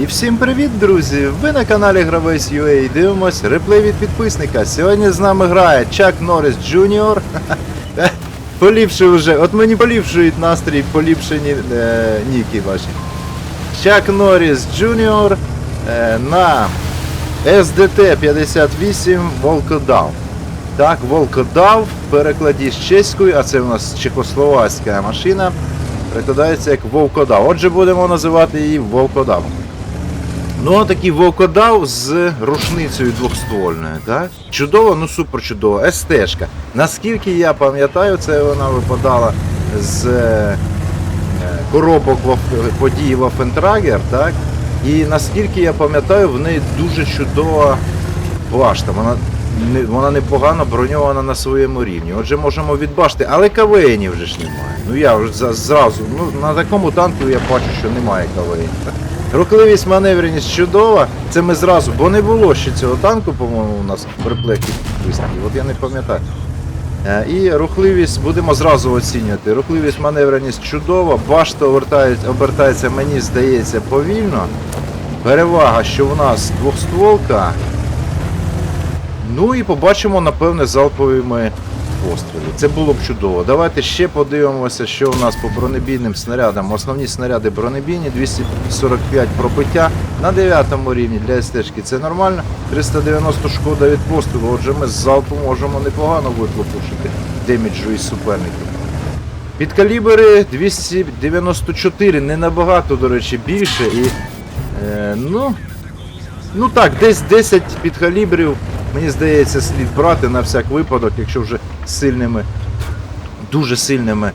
І всім привіт, друзі! Ви на каналі Гравець UA дивимось реплей від підписника. Сьогодні з нами грає Чак Норріс Джуніор. Поліпшує вже, от мені поліпшують настрій поліпшені е, ніки ваші. Чак Норріс Джуніор е, на SDT 58 Волкодав. Так, Волкодав в перекладі з чеської, а це у нас чехословацька машина. Перекладається як Вовкодав. Отже, будемо називати її Вовкодавом. Ну, такий вовкодав з рушницею двохствольною, так? Чудово, ну супер чудово. СТшка. Наскільки я пам'ятаю, це вона випадала з е, коробок події Waffentrager, так? І наскільки я пам'ятаю, в неї дуже чудова башта. Вона, вона непогано броньована на своєму рівні. Отже, можемо відбачити, але КВНів вже ж немає. Ну я вже зразу, ну на такому танку я бачу, що немає КВН. Рухливість маневреність чудова. Це ми зразу, бо не було ще цього танку, по-моєму, у нас реплекті підписників. От я не пам'ятаю. Е, І рухливість будемо зразу оцінювати. Рухливість маневреність чудова, башта обертається, мені здається, повільно. Перевага, що в нас двохстволка. Ну і побачимо, напевне, залповими постріли. Це було б чудово. Давайте ще подивимося, що у нас по бронебійним снарядам. Основні снаряди бронебійні, 245 пробиття на 9 рівні для СТ-шки. Це нормально. 390 шкода від пострілу. Отже, ми з залпу можемо непогано вихлопушити деміджу із суперників. Підкалібри 294, не набагато, до речі, більше. І, е, ну, ну так, десь 10 підкалібрів, мені здається, слід брати на всяк випадок, якщо вже сильними, дуже сильними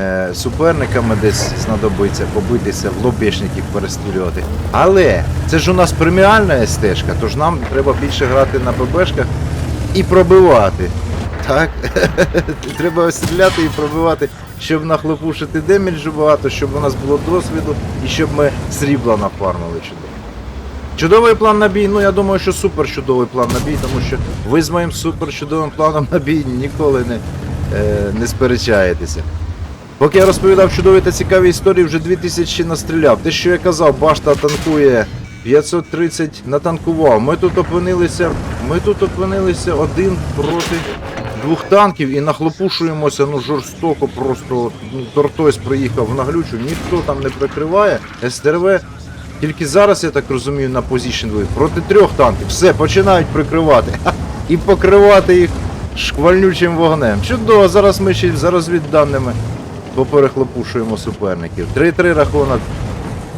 е, суперниками десь знадобиться побитися, в лобешників перестрілювати. Але це ж у нас преміальна СТ-шка, тож нам треба більше грати на ББшках і пробивати. Так? Треба стріляти і пробивати, щоб нахлопушити деміджу багато, щоб у нас було досвіду і щоб ми срібла нафармили чудово. Чудовий план на бій, ну я думаю, що супер чудовий план на бій, тому що ви з моїм супер чудовим планом на бій ніколи не, е, не сперечаєтеся. Поки я розповідав чудові та цікаві історії, вже 2000 настріляв. Те, що я казав, башта танкує 530 натанкував. Ми тут опинилися, ми тут опинилися один проти двох танків і нахлопушуємося ну жорстоко, просто ну, Тортойс приїхав на глючу, ніхто там не прикриває. СТРВ тільки зараз, я так розумію, на позішн вив. Проти трьох танків. Все, починають прикривати. І покривати їх шквальнючим вогнем. Чудово, зараз ми ще за розвідданими поперехлопушуємо суперників. 3-3 рахунок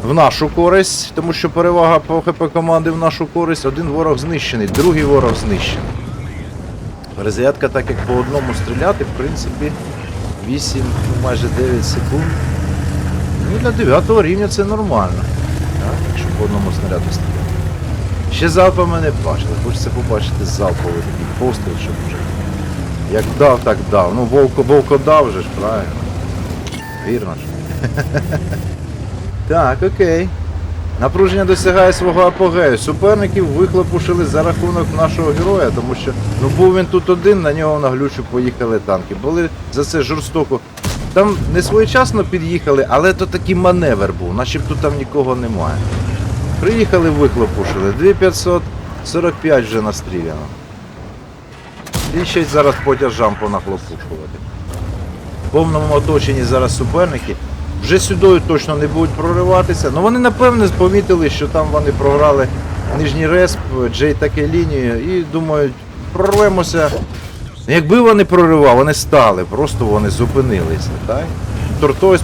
в нашу користь, тому що перевага по ХП команди в нашу користь. Один ворог знищений, другий ворог знищений. Перезарядка, так як по одному стріляти, в принципі, 8, ну майже 9 секунд. Ну, для 9 рівня це нормально. По одному снаряду стріляти. Ще залпами не бачили. Хочеться побачити залповий такий постріл, щоб вже. Як дав, так дав. Ну, вовко, вовко дав вже ж, правильно. Вірно ж. Так, окей. Напруження досягає свого апогею. Суперників вихлопушили за рахунок нашого героя, тому що ну був він тут один, на нього на глючу поїхали танки. Були за це жорстоко. Там не своєчасно під'їхали, але то такий маневр був, начебто там нікого немає. Приїхали, вихлопушили. 2545 вже настріляно. І ще зараз по тяжам понахлопушувати. В повному оточенні зараз суперники. Вже сюди точно не будуть прориватися. Ну вони напевне помітили, що там вони програли нижній респ, Джей таке лінію і думають, прорвемося. Якби вони проривали, вони стали, просто вони зупинилися. Так?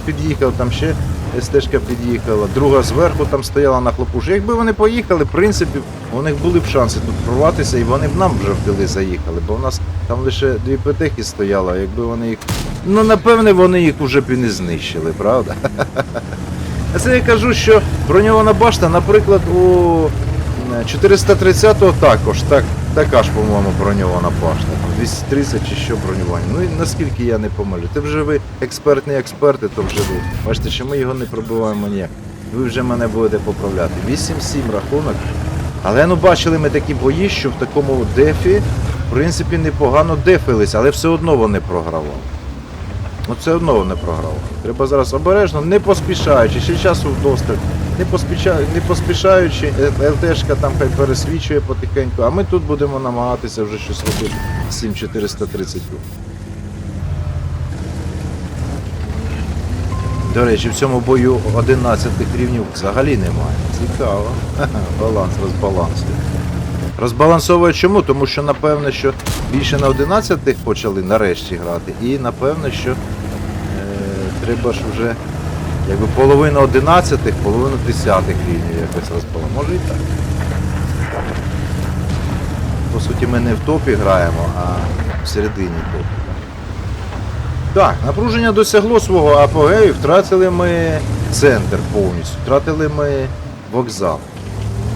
Під'їхав, там ще СТшка під'їхала, друга зверху там стояла на хлопуші. Якби вони поїхали, в принципі, у них були б шанси тут прорватися, і вони б нам вже в тили заїхали, бо в нас там лише дві петехи стояло, якби вони їх. Ну, напевне, вони їх уже б і не знищили, правда? Це я кажу, що броньована башта, наприклад, у 430-го також, так, така ж, по-моєму, броньована башта. 230 чи що бронювання. Ну і наскільки я не помилю. Ти вже ви експертні експерти, то вже ви. Бачите, що ми його не пробиваємо ніяк. Ви вже мене будете поправляти. 8-7 рахунок. Але ну бачили ми такі бої, що в такому дефі, в принципі, непогано дефились, але все одно вони програвали. Ну все одно вони програвали. Треба зараз обережно, не поспішаючи, ще часу вдосталь. Не, поспіша... не поспішаючи, ЛТшка там пересвічує потихеньку, а ми тут будемо намагатися вже щось робити 7430. До речі, в цьому бою 11 рівнів взагалі немає. Цікаво. Баланс розбалансує. Розбалансовує чому? Тому що напевно, що більше на 11 почали нарешті грати, і напевно, що е, треба ж вже якби половина 11, половина 10 рівнів якось розбалансувати. Може і так. По суті, ми не в топі граємо, а всередині топу. Так, напруження досягло свого апогею, втратили ми центр повністю, втратили ми вокзал.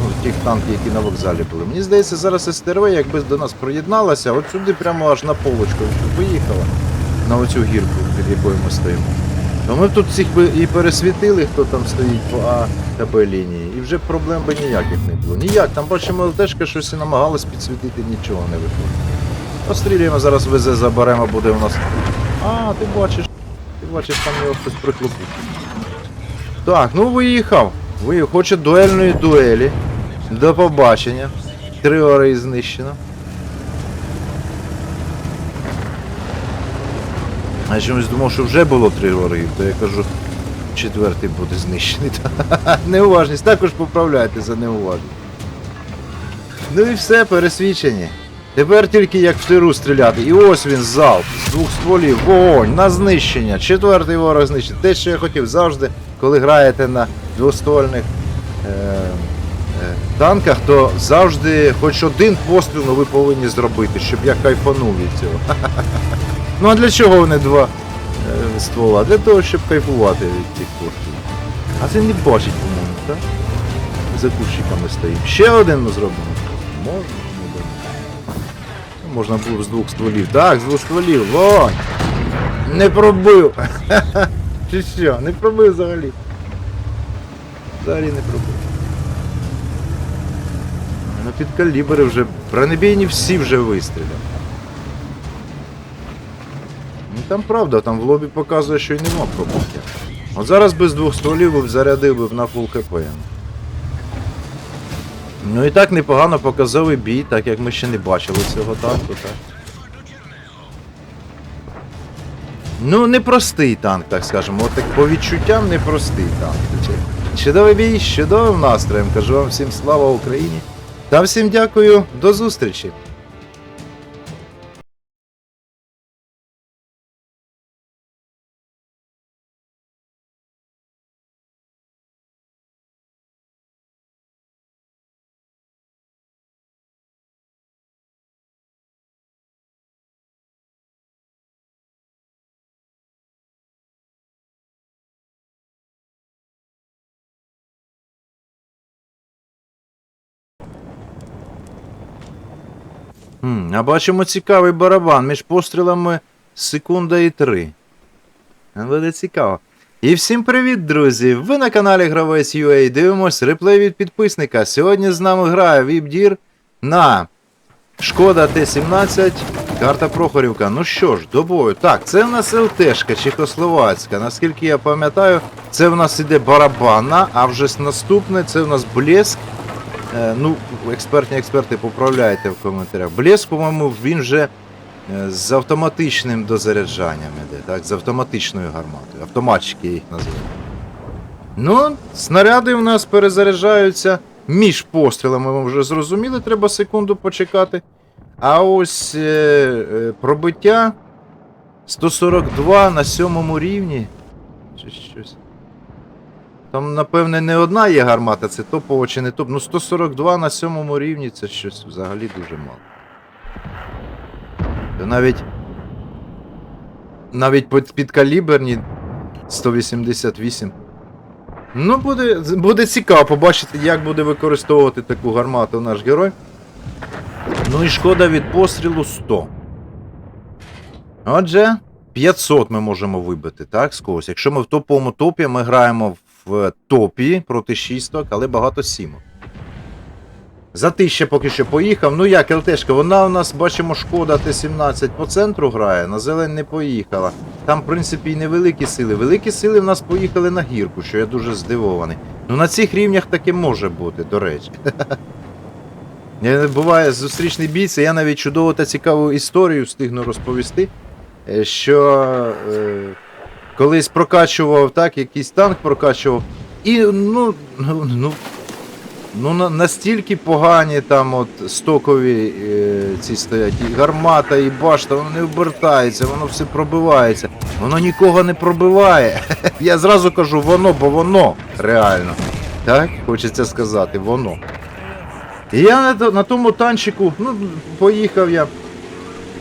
Ну, тих танків, які на вокзалі були. Мені здається, зараз СТРВ, якби до нас приєдналася, от сюди прямо аж на полочку щоб виїхала на оцю гірку, під якою ми стоїмо. То ми б тут всіх би і пересвітили, хто там стоїть по А та Б лінії, і вже проблем би ніяких не було. Ніяк, там бачимо ЛТшка щось і намагалась підсвітити, нічого не виходить. Пострілюємо, зараз ВЗ заберемо, буде у нас. А, ти бачиш. Ти бачиш, там його хтось прихлопив. Так, ну виїхав. Виїхав. Хоче дуельної дуелі. До побачення. Три ори знищено. Я чомусь думав, що вже було три ори, то я кажу, четвертий буде знищений. Неуважність, також поправляйте за неуважність. Ну і все, пересвідчені. Тепер тільки як в тиру стріляти. І ось він залп з двох стволів, вогонь, на знищення. Четвертий ворог знищений. Те, що я хотів завжди, коли граєте на двоствольних е, е, танках, то завжди хоч один постріл ну, ви повинні зробити, щоб я кайфанув від цього. Ну а для чого вони два е, ствола? Для того, щоб кайфувати від цих пострілів. А це не бачить, по-моєму, так? За кущиками стоїть. Ще один ми зробимо. Можна, не думаю. Можна було з двох стволів. Так, з двох стволів. Вогонь! Не пробив! Чи що? Не пробив взагалі. Взагалі не пробив. Ну під калібри вже. Бронебійні всі вже вистріляли. Там правда, там в лобі показує, що й нема пробиття. От зараз без двох стволів зарядив би на фул КП. Ну і так непогано показовий бій, так як ми ще не бачили цього танку, так. Ну, непростий танк, так скажемо. От так по відчуттям непростий танк. Чудовий бій, чудовим настроєм. Кажу вам всім слава Україні. Та всім дякую, до зустрічі. А бачимо цікавий барабан між пострілами секунда і три. Буде цікаво. І всім привіт, друзі! Ви на каналі Гравець UA дивимось реплей від підписника. Сьогодні з нами грає Віпдір на Шкода Т-17, карта Прохорівка. Ну що ж, до бою. Так, це в нас ЛТшка Чехословацька. Наскільки я пам'ятаю, це в нас іде барабанна, а вже наступне це в нас блеск. Е, ну, експертні експерти поправляйте в коментарях. Блеск, по-моєму, він вже е, з автоматичним дозаряджанням іде, так, з автоматичною гарматою. Автоматчики їх називають. Ну, снаряди у нас перезаряджаються між пострілами, ми вже зрозуміли, треба секунду почекати. А ось е, е, пробиття 142 на сьомому рівні. Там, напевне, не одна є гармата, це топово чи не топ. Ну 142 на сьомому рівні це щось взагалі дуже мало. Та навіть. Навіть підкаліберні 188. Ну, буде, буде цікаво побачити, як буде використовувати таку гармату наш герой. Ну і шкода від пострілу 100. Отже, 500 ми можемо вибити, так, з когось. Якщо ми в топовому топі, ми граємо в топі проти 6, але багато сімок. Затища поки що поїхав. Ну як, ЛТшка, вона у нас, бачимо, шкода Т-17 по центру грає, на зелень не поїхала. Там, в принципі, і невеликі сили. Великі сили в нас поїхали на гірку, що я дуже здивований. Ну на цих рівнях таке може бути, до речі. Буває зустрічний бій, це я навіть чудову та цікаву історію встигну розповісти, е, що е, колись прокачував так, якийсь танк прокачував, і ну, ну, ну, ну настільки погані там от стокові е, ці стоять, і гармата, і башта, воно не обертається, воно все пробивається, воно нікого не пробиває. Я зразу кажу воно, бо воно реально. Так, хочеться сказати, воно. І я на, на тому танчику, ну, поїхав я.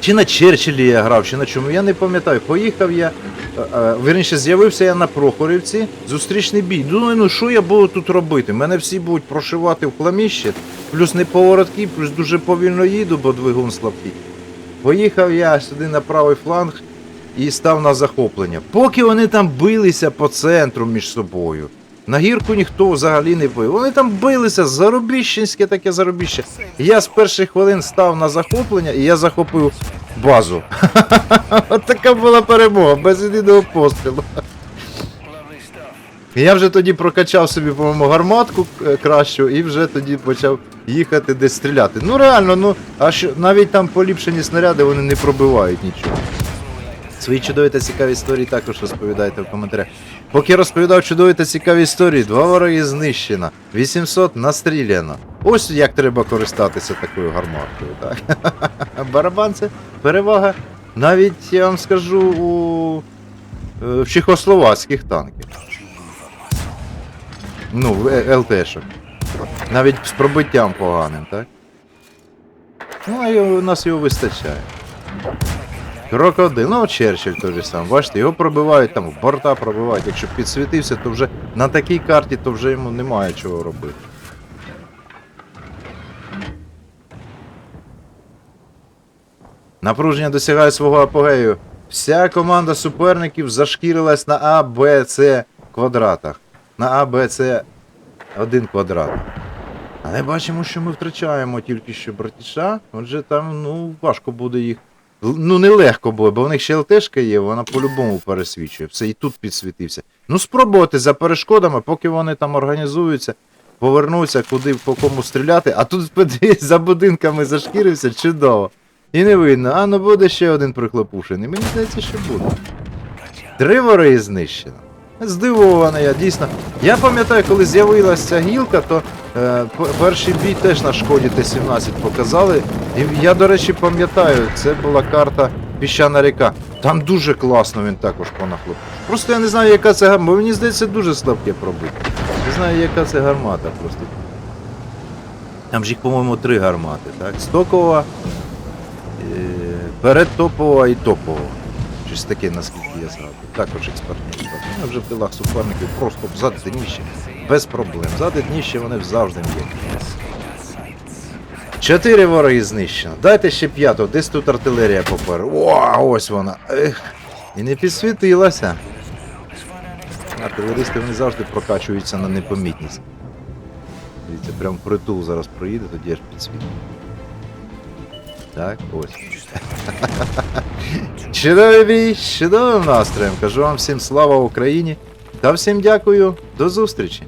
Чи на Черчиллі я грав, чи на чому, я не пам'ятаю. Поїхав я. е, е, Вірніше, з'явився я на Прохорівці, зустрічний бій. Думаю, ну що я буду тут робити? Мене всі будуть прошивати в хламіще, плюс не поворотки, плюс дуже повільно їду, бо двигун слабкий. Поїхав я сюди на правий фланг і став на захоплення. Поки вони там билися по центру між собою. На гірку ніхто взагалі не бив. Вони там билися, заробіщенське таке заробіще. Я з перших хвилин став на захоплення і я захопив базу. От така була перемога, без єдиного пострілу. Я вже тоді прокачав собі, по-моєму, гарматку е, кращу і вже тоді почав їхати десь стріляти. Ну реально, ну, а що навіть там поліпшені снаряди вони не пробивають нічого. Свої чудові та цікаві історії також розповідайте в коментарях. Поки розповідав чудові та цікаві історії, два вороги знищено, 800 настріляно. Ось як треба користатися такою гарматкою, так? Барабан це перевага. Навіть я вам скажу у е, в чехословацьких танків. Ну, в е- ЛТшок. Навіть з пробиттям поганим, так? Ну, а у нас його вистачає. Крокодил, ну Черчилль той же сам. Бачите, його пробивають там, в борта пробивають. Якщо підсвітився, то вже на такій карті, то вже йому немає чого робити. Напруження досягає свого апогею. Вся команда суперників зашкірилась на А, Б, С квадратах. На А, Б, С один квадрат. Але бачимо, що ми втрачаємо тільки що братіша. Отже, там ну, важко буде їх. Ну, нелегко буде, бо в них ще ЛТшка є, вона по-любому пересвічує. Все і тут підсвітився. Ну, спробувати за перешкодами, поки вони там організуються, повернуться, куди по кому стріляти, а тут за будинками зашкірився, чудово. І не видно, а ну буде ще один приклопушений. Мені здається, що буде. Три вороги знищено. Здивований я, дійсно. Я пам'ятаю, коли з'явилася ця гілка, то е, перший бій теж на шкоді Т-17 показали. І я, до речі, пам'ятаю, це була карта Піщана ріка. Там дуже класно він також понахлоп. Просто я не знаю, яка це гармата, бо мені здається, дуже слабке пробити. Не знаю, яка це гармата просто. Там ж їх, по-моєму, три гармати, так? Стокова, е, передтопова і топова. Щось таке, наскільки я згадую. Також експертні. Вони вже в тилах суперників просто ззади дніще. Без проблем. Ззади дніще вони завжди м'які. Чотири вороги знищено. Дайте ще п'ятого, десь тут артилерія попереду. О, ось вона. Ех. І не підсвітилася. Артилеристи вони завжди прокачуються на непомітність. Дивіться, прям притул зараз проїде, тоді аж підсвітить. Так, ось. Чудовий бій, чудовим настроєм. Кажу вам всім слава Україні та всім дякую. До зустрічі!